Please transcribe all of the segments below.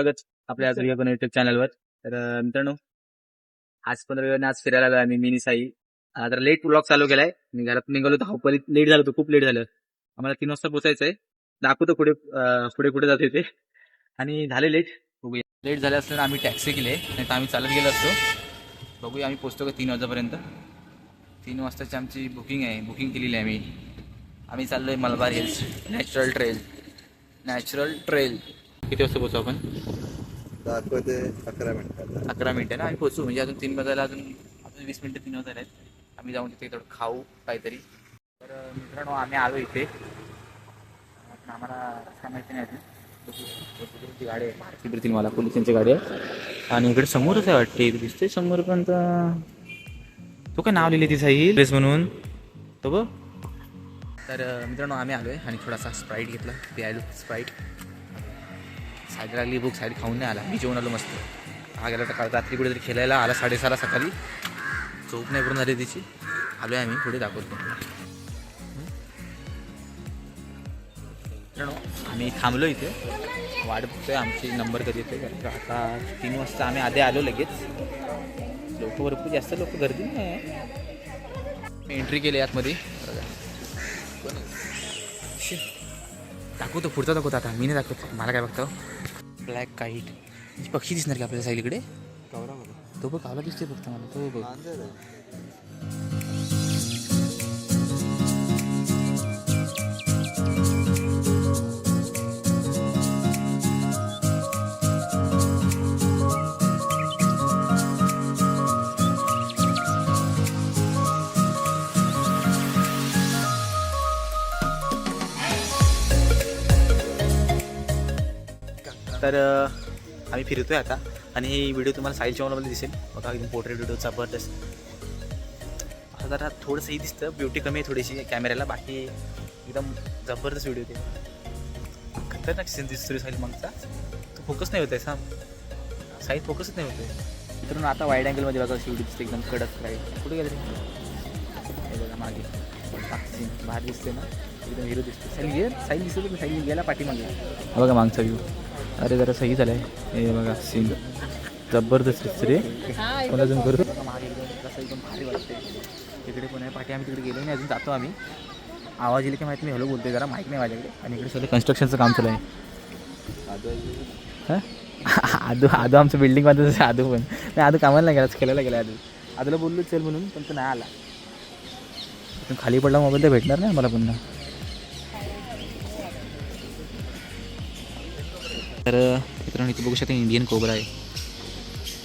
स्वागत आपल्या आज युट्यूब चॅनलवर तर मित्रांनो आज पण रविवारी आज फिरायला आलो आम्ही मिनी साई. जरा लेट ब्लॉग चालू केलाय. मी घरात निघालो धावपळीत लेट झालं होतं खूप लेट झालं. आम्हाला तीन वाजता पोहोचायचंय. दाखवतो पुढे पुढे कुठे जाते ते. आणि झाले लेट बघूया. लेट झाले असल्याने आम्ही टॅक्सी केली नाही तर आम्ही चालत गेलो असतो. बघूया आम्ही पोहोचतो का तीन वाजेपर्यंत. तीन वाजताची आमची बुकिंग आहे. बुकिंग केलेली आहे आम्ही. आम्ही चाललोय Malabar hills. Natural trail natural trail किती वाजता पोहोचू आपण? दाखवते अकरा मिनिटात. अकरा मिनिटं ना? आम्ही पोहोचू. म्हणजे अजून तीन वाजायला अजून अजून वीस मिनिटं तीन वाजायला आहेत. आम्ही जाऊन तिथे थोडं खाऊ काहीतरी. तर मित्रांनो आम्ही आलो इथे. पण आम्हाला रस्ता माहिती नाही अजून. गाडी आहे. मला पोलिसांची गाडी आहे. आणि इकडे समोरच आहे वाटते. दिसते समोर पण तो काय नाव लिहिले तिचं येईल प्लेस म्हणून. तो बघ. तर मित्रांनो आम्ही आलोय आणि थोडासा स्प्राईट घेतला. प्यायलो स्प्राईट साईड लागली बुक साईड खाऊन नाही आला. मी जेवण आलो मस्त. हा गेला तर काल रात्री कुठेतरी खेळायला आला साडेसहाला सकाळी. झोप नाही पूर्ण झाली तिची. आलो आहे आम्ही पुढे दाखवतो. आम्ही थांबलो इथे. वाट बघतोय आमची नंबर कधी येतोय कारण का आता तीन वाजता आम्ही आधी आलो लगेच. लोक भरपूर जास्त लोक गर्दी नाही एंट्री केली आतमध्ये. दाखवतो पुढचा दाखवतो आता. मी नाही दाखवतो. मला काय बघतो ब्लॅक काईट पक्षी दिसणार का आपल्या साईडकडे तो बघ कावला दिसतोय फक्त मला. तो बघ. तर आम्ही फिरतोय आता आणि ही व्हिडिओ तुम्हाला साईल चॅनलमध्ये दिसेल. बघा एकदम पोर्ट्रेट व्हिडिओ जबरदस्त. आता जरा थोडंसं ही दिसतं ब्युटी कमी आहे थोडीशी कॅमेऱ्याला बाकी एकदम जबरदस्त व्हिडिओ ते. खतरनाक सीन दिसतो साईल मागचा. तो फोकस नाही होत आहे साम साईल फोकसच नाही होत आहे. मित्रांनो आता वाईड अँगलमध्ये बघा व्हिडिओ दिसते एकदम कडक राईट कुठे गेले हे बघा मागे. सीन बाहेर दिसते ना. एकदम हिरो दिसते साईल गे साईल दिसतो साईल गेला पाठीमागे. हा बघा मागचा व्ह्यू अरे जरा सही झालाय. हे बघा सीन जबरदस्त दिसते रे. मला अजून करू? कसं एकदम भारी वाटते तिकडे पण आहे? पाठी आम्ही तिकडे गेलो नाही अजून जातो आम्ही. आवाज येईल की माहिती मी हॅलो बोलतोय जरा माहीत नाही माझ्याकडे. आणि इकडे सगळं कन्स्ट्रक्शनचं काम चालू आहे. हं? आदू आदू आमचं बिल्डिंग बांधत आदू पण. नाही आदू कामाला नाही गेला खेळायला गेला आदू. आदूला बोललो चल म्हणून पण तो नाही आला. खाली पडला मोबाईल तर भेटणार नाही मला पुन्हा. तर मित्रांनो इथे बघू शकता इंडियन कोबरा आहे.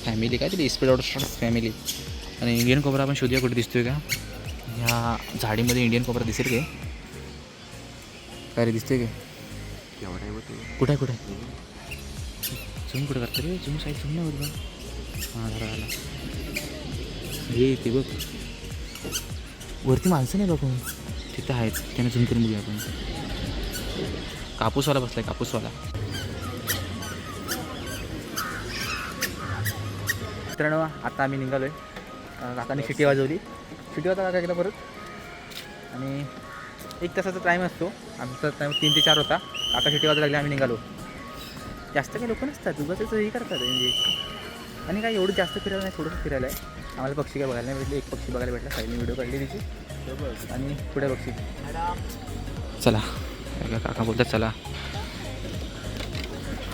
फॅमिली काय तरी स्पीड आउट फॅमिली आणि इंडियन कोबरा आपण शोधूया कुठे दिसतोय का? ह्या झाडीमध्ये इंडियन कोबरा दिसेल काय काय रे दिसतोय काय कुठे आहे कुठे झूम कुठे करतो रे? झूम साईड झूम नाही होत बा हां आला. हे ते बघ. वरती माणसं नाही बघून तिथं आहेत. त्यांना झूम करून बघूया आपण. कापूसवाला बसलाय कापूसवाला. मित्रांनो आता आम्ही निघालो आहे काकाने शिटी वाजवली. शिटी वाजता काका गेला परत? आणि एक तासाचा टाईम असतो. आमचा टाईम तीन ते चार होता. काका शिटी वाजायला लागली आम्ही निघालो. जास्त काही लोक नसतात. उगाच त्याचं हे करतात म्हणजे. आणि काय एवढं जास्त फिरायला नाही थोडंसं फिरायला आहे. आम्हाला पक्षी काय बघायला नाही भेटले. एक पक्षी बघायला भेटला. साईडने व्हिडिओ काढली तिची आणि पुढे पक्षी. चला. काका बोलतात चला.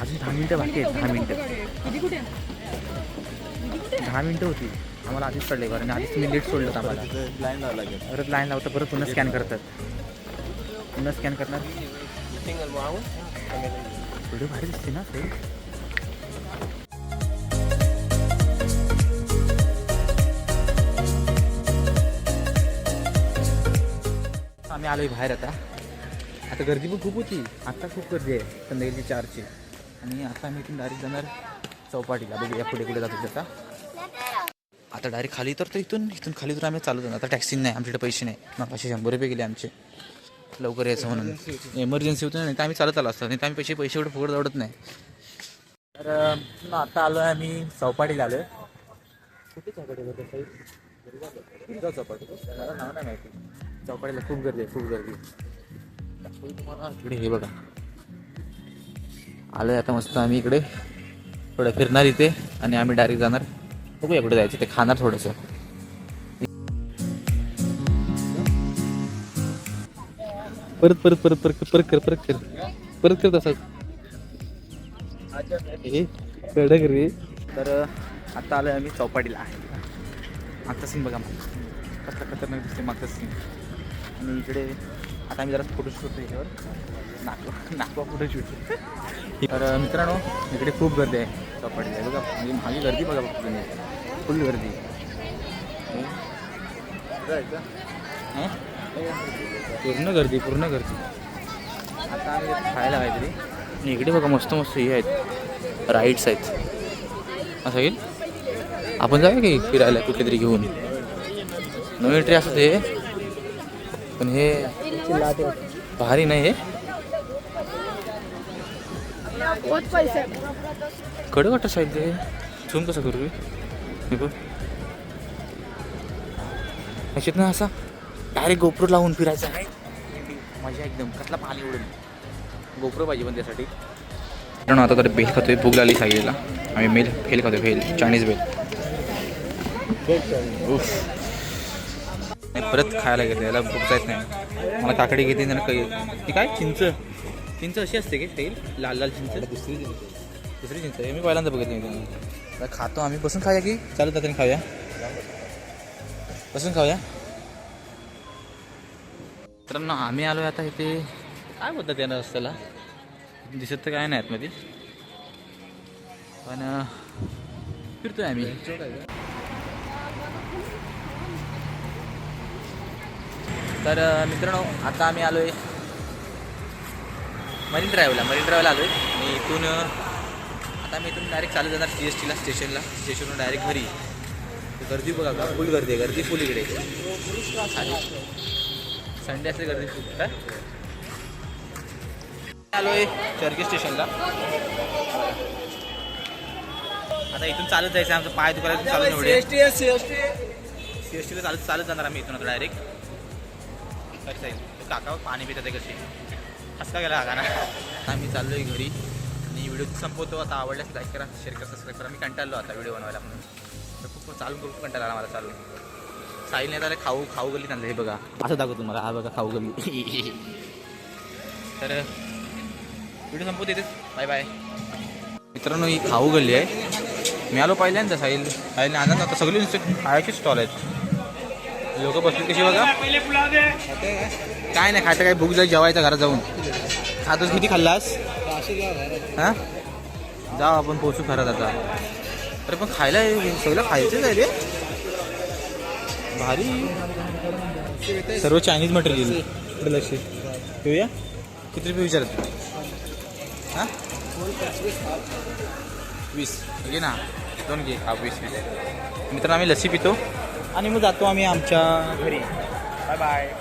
अजून दहा मिनटं बाकी आहेत. दहा मिनटं. दहा मिनटं होती. आम्हाला आधीच पडले बरं आणि आधीच तुम्ही लेट सोडलं आम्हाला. लाईन लावा लागेल परत लाईन लावतं परत पुन्हा स्कॅन करतात. पुन्हा स्कॅन करणार? व्हिडिओ भारी दिसते ना ते आम्ही आलोय बाहेर आता. आता गर्दी पण खूप होती. आता खूप गर्दी आहे. संध्याकाळची चारची. आणि आता आम्ही इथून डायरेक्ट जाणार चौपाटीला. बघूया पुढे कुठे जातो आता. आता डायरेक्ट खाली तर इथून इथून खाली तर आम्ही चालू आता टॅक्सी नाही आमच्याकडे पैसे नाही. मग पाचशे शंभर रुपये गेले आमचे. लवकर यायचं म्हणून. एमर्जन्सी होतं नाही तर आम्ही चालत आलो असतो. नाही तर आम्ही पैसे पैसे एवढे फुकट आवडत नाही. तर आता आलो आहे आम्ही चौपाटीला आलो कुठे चौपाटी चौपाटी मला नाव नाही माहिती चौपाटीला खूप गर्दी आहे खूप गर्दी तुम्हाला इकडे हे बघा. आलोय आता मस्त आम्ही इकडे. थोडं फिरणार इथे आणि आम्ही डायरेक्ट जाणार. बघूया कुठे जायचं ते खाणार थोडंसं. परत परत परत परत परत कर परत कर. परत कर तसंच. हे कडक रे. तर आता आलोय आम्ही चौपाटीला. मागचा सीन बघा मग. कसला खतरनाक दिसते मागचा सीन आणि इकडे आता आम्ही जरा फोटोशूट करतो याच्यावर. नागवा नागवा फोटोशूट तर मित्रांनो इकडे खूप गर्दी आहे. चौपाटीला हे बघा म्हणजे माझी गर्दी बघा फक्त तुम्ही. फुल गर्दी. पूर्ण गर्दी पूर्ण गर्दी. आता आम्ही खायला काहीतरी. आणि इकडे बघा मस्त मस्त हे आहेत. राईड्स आहेत. असं येईल आपण जाऊया की फिरायला कुठे तरी घेऊन? नवीन ट्री असं ते. पण हे भारी नाही हे. पैसे. कडे वाटत साहेब ते. झूम कसं करू मी बघ. ना असा डायरेक्ट गोप्रो लावून फिरायचा आहे. मजा एकदम. कसला पाणी उडेल गोप्रो पाहिजे पण त्यासाठी. कारण आता तर बेल खातोय. भूक लागली साईडला आम्ही मेल फेल खातोय फेल चायनीज बेल नाही परत खायला घेतलं. याला भूक जायच नाही. मला काकडी घेते ना काही ती काय? चिंच. चिंच अशी असते की? फेल लाल लाल चिंच. दुसरी दुसरी चिंच आहे. मी पहिल्यांदा बघितली मी खातो आम्ही. बसून खाऊया की? चालत जाताना खाऊया. बसून खाऊया. तर ना आम्ही आलो आता इथे. काय बोलतात त्या रस्त्याला? दिसत तर काय नाही आतमध्ये पण फिरतोय आम्ही. तर मित्रांनो आता आम्ही आलोय मरीन ड्राईव्हला. मरीन ड्राईव्हला आलोय. आणि इथून आता मी इथून डायरेक्ट चालू जाणार सी एस टीला स्टेशनला स्टेशनवरून डायरेक्ट घरी. गर्दी बघा का फुल गर्दी आहे गर्दी फुल इकडे. संडे असते गर्दी फुल काय? आलोय चर्की स्टेशनला आता इथून चालत जायचं आमचं पाय दुखायला चालू एवढे. सी एस टीला चालत चालत जाणार आम्ही इथून आता डायरेक्ट कसं आहे? काका पाणी पितात आहे कशी. हसका गेला हा गाणं. आता मी चाललो आहे घरी. आणि व्हिडिओ संपवतो आता आवडल्यास लाईक करा शेअर करा सबस्क्राईब करा. मी कंटाळलो आता व्हिडिओ बनवायला म्हणून. तर खूप चालून खूप कंटाळा आला मला चालून. नाही तर खाऊ खाऊ गल्ली चांगलं हे बघा. असं दाखवतो तुम्हाला हा बघा खाऊ गली तर व्हिडिओ संपवत येतेच बाय बाय मित्रांनो ही खाऊ गल्ली आहे. मी आलो पहिल्यांदा साहिल. साईलने आनंद आता सगळे खायचे स्टॉल आहेत. लोक बसले कशी बघा. काय नाही खायचं काय भूक जाईल जेवायचं घरात जाऊन. खातोस किती खाल्लास? हां? जाऊ आपण पोचू खरंच आता. अरे पण खायला सगळं खायचंच आहे रे. भारी. सर्व चायनीज मटेरियल इकडे लक्ष. घेऊया किती रुपये विचारत? हां? वीस. घे ना. दोन घे. हा वीस वीस. मित्रांनो आम्ही लस्सी पितो. आणि मग जातो आम्ही आमच्या घरी. Bye bye